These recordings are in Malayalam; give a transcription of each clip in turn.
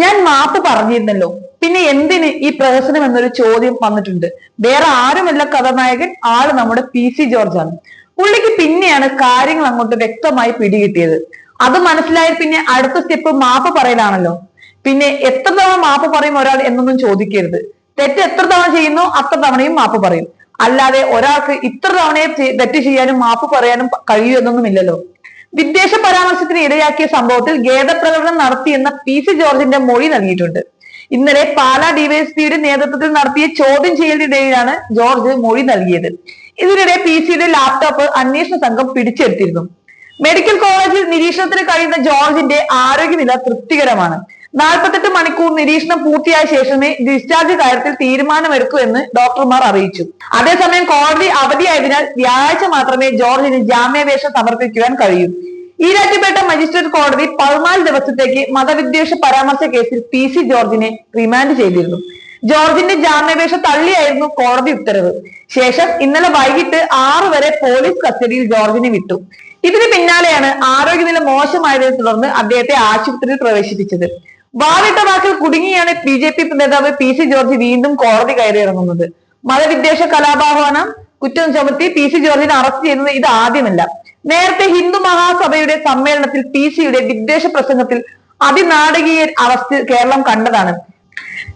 ഞാൻ മാപ്പ് പറഞ്ഞിരുന്നല്ലോ. പിന്നെ എന്തിന് ഈ പ്രഹസനം എന്നൊരു ചോദ്യം വന്നിട്ടുണ്ട്. വേറെ ആരുമല്ല കഥാനായകൻ ആൾ നമ്മുടെ പി സി ജോർജ് ആണ് പുള്ളിക്ക് പിന്നെയാണ് കാര്യങ്ങൾ അങ്ങോട്ട് വ്യക്തമായി പിടികിട്ടിയത്. അത് മനസ്സിലായ പിന്നെ അടുത്ത സ്റ്റെപ്പ് മാപ്പ് പറയലാണല്ലോ. പിന്നെ എത്ര തവണ മാപ്പ് പറയും ഒരാൾ എന്നൊന്നും ചോദിക്കരുത്. തെറ്റ് എത്ര തവണ ചെയ്യുന്നോ അത്ര തവണയും മാപ്പ് പറയും. അല്ലാതെ ഒരാൾക്ക് ഇത്ര തവണയെ തെറ്റ് ചെയ്യാനും മാപ്പ് പറയാനും കഴിയൂ എന്നൊന്നും എന്നൊന്നുമില്ലല്ലോ. വിദ്വേഷ പരാമർശത്തിന് ഇടയാക്കിയ സംഭവത്തിൽ ഖേദപ്രകടനം നടത്തിയെന്ന പി സി ജോർജിന്റെ മൊഴി നൽകിയിട്ടുണ്ട്. ഇന്നലെ പാലാ ഡിവൈഎസ്പിയുടെ നേതൃത്വത്തിൽ നടത്തിയ ചോദ്യം ചെയ്യലിനിടയിലാണ് ജോർജ് മൊഴി നൽകിയത്. ഇതിനിടെ പി സിയുടെ ലാപ്ടോപ്പ് അന്വേഷണ സംഘം പിടിച്ചെടുത്തിരുന്നു. മെഡിക്കൽ കോളേജിൽ നിരീക്ഷണത്തിന് കഴിയുന്ന ജോർജിന്റെ ആരോഗ്യനില തൃപ്തികരമാണ്. നാൽപ്പത്തെട്ട് മണിക്കൂർ നിരീക്ഷണം പൂർത്തിയായ ശേഷമേ ഡിസ്ചാർജ് കാര്യത്തിൽ തീരുമാനമെടുക്കൂ എന്ന് ഡോക്ടർമാർ അറിയിച്ചു. അതേസമയം കോടതി അവധിയായതിനാൽ വ്യാഴാഴ്ച മാത്രമേ ജോർജിന് ജാമ്യാപേക്ഷ സമർപ്പിക്കുവാൻ കഴിയൂ. ഈരാറ്റുപേട്ട മജിസ്ട്രേറ്റ് കോടതി പതിനാല് ദിവസത്തേക്ക് മതവിദ്വേഷ പരാമർശ കേസിൽ പി സി ജോർജിനെ റിമാൻഡ് ചെയ്തിരുന്നു. ജോർജിന്റെ ജാമ്യാപേക്ഷ തള്ളിയായിരുന്നു കോടതി ഉത്തരവ്. ശേഷം ഇന്നലെ വൈകിട്ട് ആറ് വരെ പോലീസ് കസ്റ്റഡിയിൽ ജോർജിനെ വിട്ടു. ഇതിന് പിന്നാലെയാണ് ആരോഗ്യനില മോശമായതിനെ തുടർന്ന് അദ്ദേഹത്തെ ആശുപത്രിയിൽ പ്രവേശിപ്പിച്ചത്. വാവിട്ട വാക്കിൽ കുടുങ്ങിയാണ് ബി ജെ പി നേതാവ് പി സി ജോർജ് വീണ്ടും കോടതി കയറിയിറങ്ങുന്നത് മതവിദ്വേഷ കലാപാഹ്വാനം കുറ്റം ചുമത്തി പി സി ജോർജിനെ അറസ്റ്റ് ചെയ്യുന്നത് ഇത് ആദ്യമല്ല. നേരത്തെ ഹിന്ദു മഹാസഭയുടെ സമ്മേളനത്തിൽ പി സിയുടെ വിദ്വേഷ പ്രസംഗത്തിൽ അതിനാടകീയ അറസ്റ്റ് കേരളം കണ്ടതാണ്.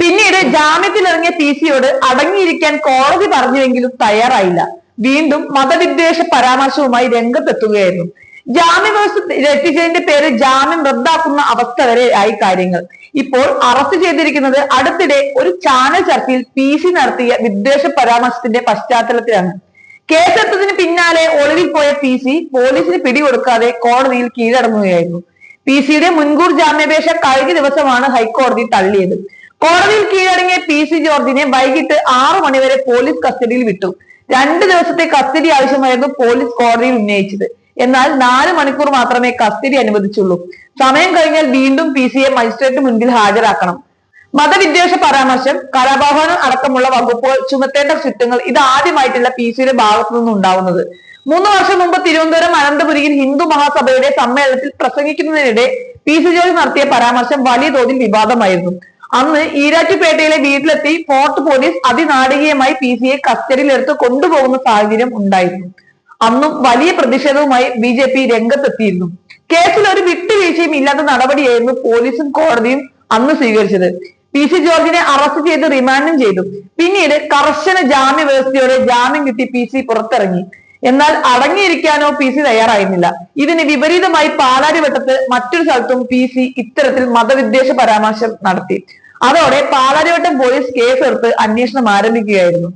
പിന്നീട് ജാമ്യത്തിലിറങ്ങിയ പി സിയോട് അടങ്ങിയിരിക്കാൻ കോടതി പറഞ്ഞുവെങ്കിലും തയ്യാറായില്ല. വീണ്ടും മതവിദ്വേഷ പരാമർശവുമായി രംഗത്തെത്തുകയായിരുന്നു. ജാമ്യം രക്ഷിച്ചതിന്റെ പേര് ജാമ്യം റദ്ദാക്കുന്ന അവസ്ഥ വരെ ആയി കാര്യങ്ങൾ. ഇപ്പോൾ അറസ്റ്റ് ചെയ്തിരിക്കുന്നത് അടുത്തിടെ ഒരു ചാനൽ ചർച്ചയിൽ പി സി നടത്തിയ വിദ്വേഷ പരാമർശത്തിന്റെ പശ്ചാത്തലത്തിലാണ്. കേസെടുത്തതിന് പിന്നാലെ ഒളിവിൽ പോയ പി സി പോലീസിന് പിടികൊടുക്കാതെ കോടതിയിൽ കീഴടങ്ങുകയായിരുന്നു. പി സിയുടെ മുൻകൂർ ജാമ്യാപേക്ഷ കഴിഞ്ഞ ദിവസമാണ് ഹൈക്കോടതി തള്ളിയത്. കോടതിയിൽ കീഴടങ്ങിയ പി സി ജോർജിനെ വൈകിട്ട് ആറു മണിവരെ പോലീസ് കസ്റ്റഡിയിൽ വിട്ടു. രണ്ട് ദിവസത്തെ കസ്റ്റഡി ആവശ്യമായിരുന്നു പോലീസ് കോടതിയിൽ ഉന്നയിച്ചത്. എന്നാൽ നാല് മണിക്കൂർ മാത്രമേ കസ്റ്റഡി അനുവദിച്ചുള്ളൂ. സമയം കഴിഞ്ഞാൽ വീണ്ടും പി സിയെ മജിസ്ട്രേറ്റ് മുൻപിൽ ഹാജരാക്കണം. മതവിദ്വേഷ പരാമർശം കലാപാഹനം അടക്കമുള്ള വകുപ്പുകൾ ചുമത്തേണ്ട ചുറ്റങ്ങൾ ഇത് ആദ്യമായിട്ടുള്ള പി സിയുടെ ഭാഗത്തു നിന്നും ഉണ്ടാവുന്നത്. മൂന്ന് വർഷം മുമ്പ് തിരുവനന്തപുരം അനന്തപുരിയിൽ ഹിന്ദു മഹാസഭയുടെ സമ്മേളനത്തിൽ പ്രസംഗിക്കുന്നതിനിടെ പി സി ജോർജ് നടത്തിയ പരാമർശം വലിയ തോതിൽ വിവാദമായിരുന്നു. അന്ന് ഈരാറ്റുപേട്ടയിലെ വീട്ടിലെത്തി ഫോർട്ട് പോലീസ് അതിനാടകീയമായി പി സിയെ കസ്റ്റഡിയിലെടുത്ത് കൊണ്ടുപോകുന്ന സാഹചര്യം ഉണ്ടായിരുന്നു. അന്നും വലിയ പ്രതിഷേധവുമായി ബി ജെ പി രംഗത്തെത്തിയിരുന്നു. കേസിൽ ഒരു വിട്ടുവീഴ്ചയും ഇല്ലാത്ത നടപടിയായിരുന്നു പോലീസും കോടതിയും അന്ന് സ്വീകരിച്ചത്. പി സി ജോർജിനെ അറസ്റ്റ് ചെയ്ത് റിമാൻഡും ചെയ്തു. പിന്നീട് കർശന ജാമ്യ വ്യവസ്ഥയോടെ ജാമ്യം കിട്ടി പി സി പുറത്തിറങ്ങി. എന്നാൽ അടങ്ങിയിരിക്കാനോ പി സി തയ്യാറായിരുന്നില്ല. ഇതിന് വിപരീതമായി പാലാരിവട്ടത്ത് മറ്റൊരു സ്ഥലത്തും പി സി ഇത്തരത്തിൽ മതവിദ്വേഷ പരാമർശം നടത്തി. അതോടെ പാലാരിവട്ടം പോലീസ് കേസെടുത്ത് അന്വേഷണം ആരംഭിക്കുകയായിരുന്നു.